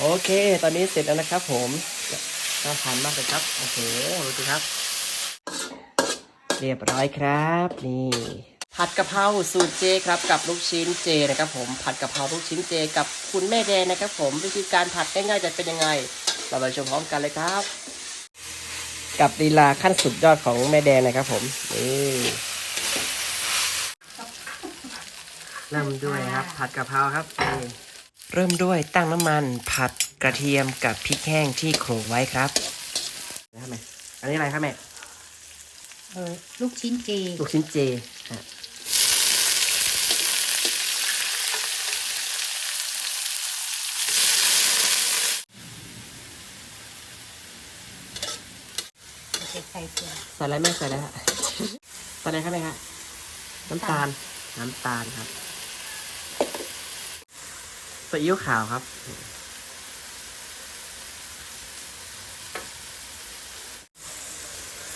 โอเค ตอนนี้เสร็จแล้วนะครับ ผมน่าทานมากเลยครับ โอ้โหดูสิครับ เรียบร้อยครับ นี่ ผัดกะเพราสูตรเจครับกับลูกชิ้นเจนะครับผม ผัดกะเพราลูกชิ้นเจ กับคุณแม่แดงนะครับ ผม วิธีการผัดง่ายๆจะเป็นยังไง เราไปชมพร้อมกันเลยครับ กับลีลาขั้นสุดยอดของแม่แดงนะครับ ผม นี่เริ่มด้วยครับ ผัดกะเพราครับนี่ เริ่มด้วยตั้งน้ำมันผัดกระเทียมกับพริกแห้งที่โขลกไว้ครับนะแม่อันนี้อะไรครับแม่เออลูกชิ้นเจ ลูกชิ้นเจฮะจะใส่เกลือใส่อะไรแม่ใส่อะไรฮะ ใส่อะไรครับแม่ครับน้ำตาล น้ำตาลครับ ซีอิ๊วขาวครับ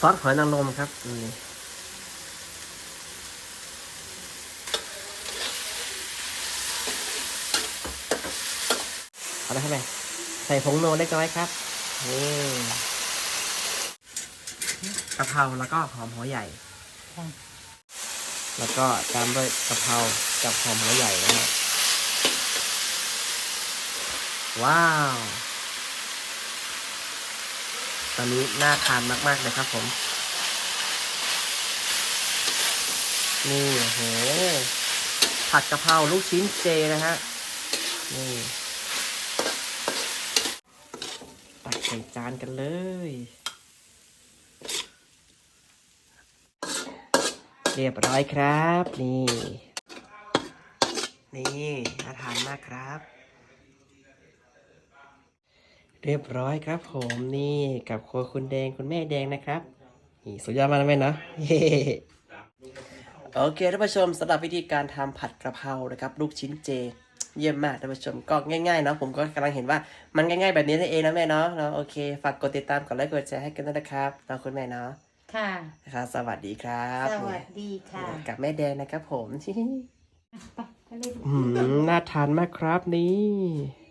ซอสหอยนางรมครับนี่เอาละครับแม่ใส่ผงโนเล็กน้อยครับนี่กะเพราแล้วก็หอมหัวใหญ่ค่ะแล้วก็ตามด้วยกะเพรากับหอมหัวใหญ่นะฮะ ว้าว ตอนนี้น่าทานมากๆเลยครับผม นี่โอ้โหผัดกะเพราลูกชิ้นเจนะฮะ นี่ตักใส่จานกันเลย เรียบร้อยครับ นี่ นี่น่าทานมากครับ เรียบร้อยครับ ผมนี่กับครัวคุณแดงคุณแม่แดงนะครับนี่สุดยอดมากนะแม่เนาะเย้โอเคท่านผู้ชมสำหรับวิธีการทำผัดกระเพรานะครับลูกชิ้นเจ เยี่ยมมากท่านผู้ชมก็ง่ายๆเนาะผมก็กำลังเห็นว่ามันง่ายๆแบบนี้นั่นเองนะแม่เนาะเนาะโอเคฝากกดติดตามกดไลค์กดแชร์ให้กันด้วยนะครับเนาะคุณแม่เนาะค่ะนะครับสวัสดีครับ สวัสดีค่ะ กับแม่แดงนะครับผมไปไปเลยอืมน่าทานมากครับนี่